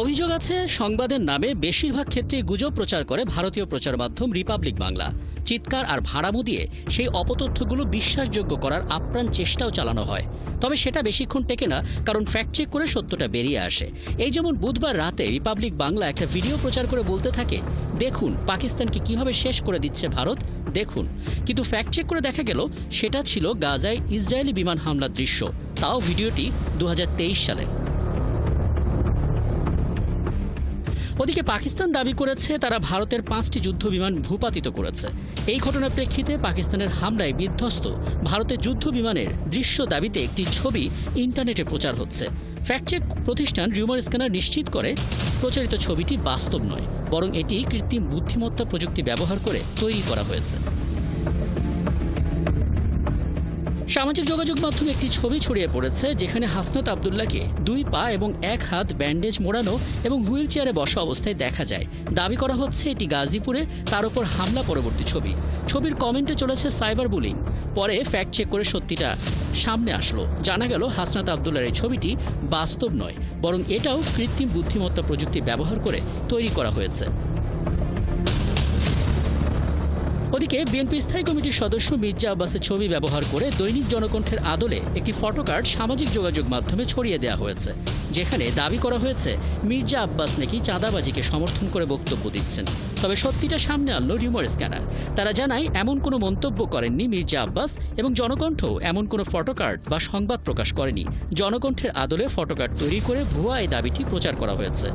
অভিযোগ আছে, সংবাদের নামে বেশিরভাগ ক্ষেত্রে গুজব প্রচার করে ভারতীয় প্রচার মাধ্যম রিপাবলিক বাংলা। চিৎকার আর ভাড়ামো দিয়ে সেই অপতথ্যগুলো বিশ্বাসযোগ্য করার আপ্রাণ চেষ্টাও চালানো হয়। তবে সেটা বেশিক্ষণ টেকে না, কারণ ফ্যাক্ট চেক করে সত্যটা বেরিয়ে আসে। এই যেমন বুধবার রাতে রিপাবলিক বাংলা একটা ভিডিও প্রচার করে বলতে থাকে, দেখুন, পাকিস্তানকে কীভাবে শেষ করে দিচ্ছে ভারত? দেখুন। কিন্তু ফ্যাক্ট চেক করে দেখা গেল, সেটা ছিল গাজায় ইসরায়েলি বিমান হামলার দৃশ্য। তাও ভিডিওটি দু হাজার তেইশ সালে। ওদিকে পাকিস্তান দাবি করেছে তারা ভারতের পাঁচটি যুদ্ধ বিমান ভূপাতিত করেছে। এই ঘটনার প্রেক্ষিতে পাকিস্তানের হামলায় বিধ্বস্ত ভারতের যুদ্ধ বিমানের দৃশ্য দাবিতে একটি ছবি ইন্টারনেটে প্রচার হচ্ছে। ফ্যাক্টচেক প্রতিষ্ঠান রিউমার স্ক্যানার নিশ্চিত করে, প্রচারিত ছবিটি বাস্তব নয়, বরং এটি কৃত্রিম বুদ্ধিমত্তা প্রযুক্তি ব্যবহার করে তৈরি করা হয়েছে। সামাজিক যোগাযোগ মাধ্যমে একটি ছবি ছড়িয়ে পড়েছে, যেখানে হাসনাত আবদুল্লাহকে দুই পা এবং এক হাত ব্যান্ডেজ মোড়ানো এবং হুইল চেয়ারে বসা অবস্থায় দেখা যায়। দাবি করা হচ্ছে, এটি গাজীপুরে তার উপর হামলা পরবর্তী ছবি। ছবির কমেন্টে চলেছে সাইবার বুলিং। পরে ফ্যাক্ট চেক করে সত্যিটা সামনে আসলো। জানা গেল, হাসনাত আবদুল্লার এই ছবিটি বাস্তব নয়, বরং এটাও কৃত্রিম বুদ্ধিমত্তা প্রযুক্তি ব্যবহার করে তৈরি করা হয়েছে। ওদিকে বিএনপি স্থায়ী কমিটির সদস্য মির্জা আব্বাসের ছবি ব্যবহার করে দৈনিক জনকণ্ঠের আদলে একটি ফটোকার্ড সামাজিক যোগাযোগ মাধ্যমে ছড়িয়ে দেওয়া হয়েছে, যেখানে দাবি করা হয়েছে মির্জা আব্বাস নাকি চাঁদাবাজিকে সমর্থন করে বক্তব্য দিচ্ছেন। তবে সত্যিটা সামনে আনলো রিউমার স্ক্যানার। তারা জানায়, এমন কোনো মন্তব্য করেননি মির্জা আব্বাস এবং জনকণ্ঠ এমন কোনো ফটোকার্ড বা সংবাদ প্রকাশ করেনি। জনকণ্ঠের আদলে ফটোকার্ড তৈরি করে ভুয়া এই দাবিটি প্রচার করা হয়েছে।